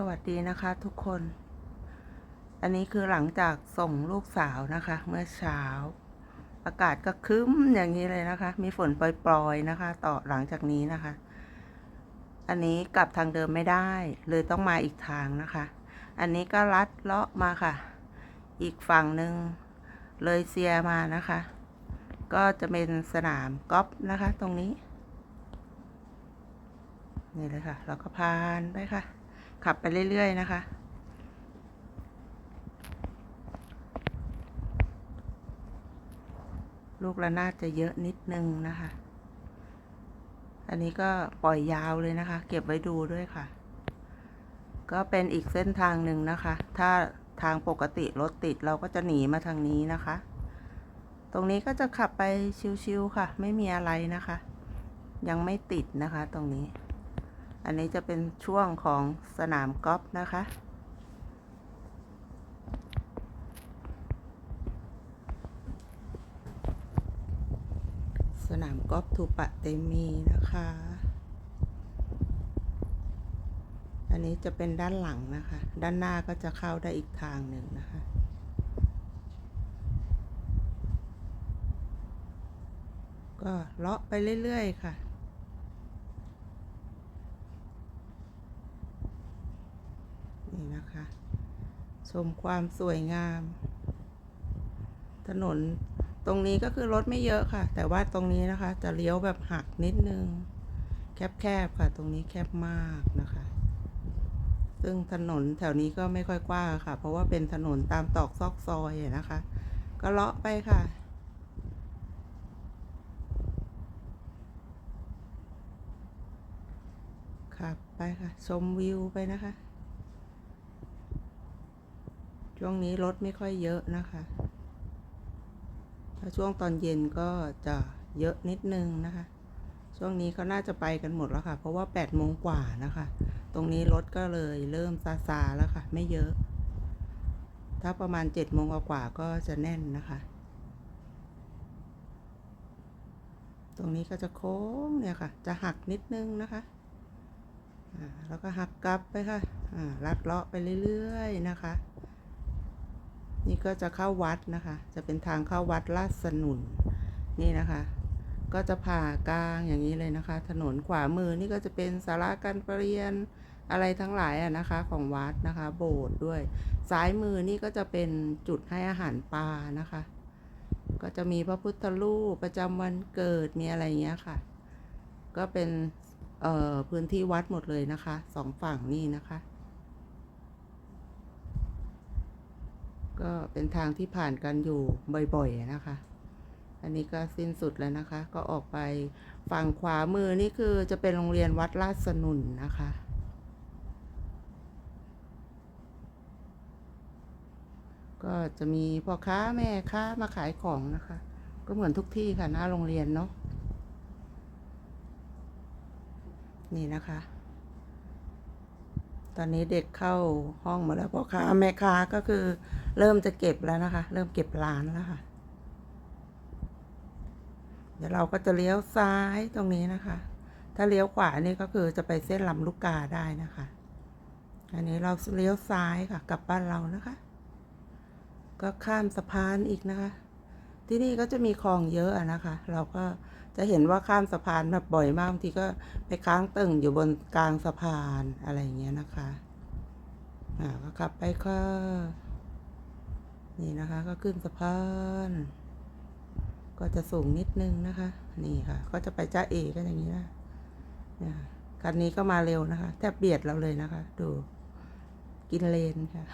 สวัสดีนะคะทุกคน อันนี้คือหลังจากส่งลูกสาวนะคะ เมื่อเช้า อากาศก็คึ้มอย่างนี้เลยนะคะ มีฝนปล่อยๆนะคะ ต่อหลังจากนี้นะคะ อันนี้กลับทางเดิมไม่ได้ เลยต้องมาอีกทางนะคะ อันนี้ก็ลัดเลาะมาค่ะ อีกฝั่งหนึ่งเลยเซียมานะคะ ก็จะเป็นสนามกอล์ฟนะคะ ตรงนี้ นี่เลยค่ะ แล้วก็พานไปค่ะ ขับไปเรื่อย ๆ นะคะลูกระนาดจะเยอะนิดนึงนะคะ อันนี้ก็ปล่อยยาวเลยนะคะ เก็บไว้ดูด้วยค่ะ ก็เป็นอีกเส้นทางหนึ่งนะคะ ถ้าทางปกติรถติดเราก็จะหนีมาทางนี้นะคะ ตรงนี้ก็จะขับไปชิวๆค่ะ ไม่มีอะไรนะคะ ยังไม่ติดนะคะตรงนี้ อันนี้จะเป็นช่วงของสนามกอล์ฟนะคะ สนามกอล์ฟทูปะเตมีนะคะ อันนี้จะเป็นด้านหลังนะคะ ด้านหน้าก็จะเข้าได้อีกทางหนึ่งนะคะก็เลาะไปเรื่อย ๆ ค่ะ นะคะ ชมความสวยงาม ถนนตรงนี้ก็คือรถไม่เยอะค่ะ แต่ว่าตรงนี้นะคะ จะเลี้ยวแบบหักนิดนึง แคบๆค่ะ ตรงนี้แคบมากนะคะ ซึ่งถนนแถวนี้ก็ไม่ค่อยกว้างค่ะ เพราะว่าเป็นถนนตามตอกซอกซอยนะคะ ก็เลาะไปค่ะขับไปค่ะ ชมวิวไปนะคะ ช่วงนี้รถไม่ค่อยเยอะนะคะถ้าช่วงตอนเย็นก็จะเยอะนิดนึงนะคะ ช่วงนี้เขาน่าจะไปกันหมดแล้วค่ะ เพราะว่า8ปดโมงกว่านะคะ ตรงนี้รถก็เลยเริ่มซาซาแล้วค่ะ ไม่เยอะ ถ้าประมาณ7จ็ดโมงกว่าก็จะแน่นนะคะ ตรงนี้ก็จะโค้งเนี่ยค่ะ จะหักนิดนึงนะคะแล้วก็หักกลับไปค่ะลัดเลาะไปเรื่อยๆนะคะ นี่ก็จะเข้าวัดนะคะ จะเป็นทางเข้าวัดลาดสนุนนี่นะคะ ก็จะผ่ากลางอย่างนี้เลยนะคะ ถนนขวามือนี่ก็จะเป็นศาลาการประเรียนอะไรทั้งหลายอะนะคะของวัดนะคะ โบสถ์ด้วย ซ้ายมือนี่ก็จะเป็นจุดให้อาหารปลานะคะ ก็จะมีพระพุทธรูปประจำวันเกิดมีอะไรอย่างเงี้ยค่ะ ก็เป็นพื้นที่วัดหมดเลยนะคะสองฝั่งนี่นะคะ ก็เป็นทางที่ผ่านกันอยู่บ่อยๆนะคะ อันนี้ก็สิ้นสุดแล้วนะคะ ก็ออกไปฝั่งขวามือนี่คือจะเป็นโรงเรียนวัดลาดสนุนนะคะก็จะมีพ่อค้าแม่ค้ามาขายของนะคะ ก็เหมือนทุกที่ค่ะหน้าโรงเรียนเนาะนี่นะคะ ตอนนี้เด็กเข้าห้องมดแล้วพ่อค้าแม่ค้าก็คือเริ่มจะเก็บแล้วนะคะ เริ่มเก็บร้านแล้วค่ะ เดี๋ยวเราก็จะเลี้ยวซ้ายตรงนี้นะคะ ถ้าเลี้ยวขวานี่ก็คือจะไปเส้นลำลูกกาได้นะคะ อันนี้เราเลี้ยวซ้ายค่ะ กลับบ้านเรานะคะ ก็ข้ามสะพานอีกนะคะ ที่นี่ก็จะมีคลองเยอะนะคะ เราก็ จะเห็นว่าข้ามสะพานแบบบ่อยมากบางทีก็ไปค้างตึงอยู่บนกลางสะพานอะไรอย่างเงี้ยนะคะอ่าก็ขับไปค่ะนี่นะคะ ก็ขึ้นสะพาน ก็จะสูงนิดนึงนะคะ นี่ค่ะ ก็จะไปจ้าเอก็อย่างนี้นะนี่คันนี้ก็มาเร็วนะคะแทบเบียดเราเลยนะคะ ดู กินเลนค่ะ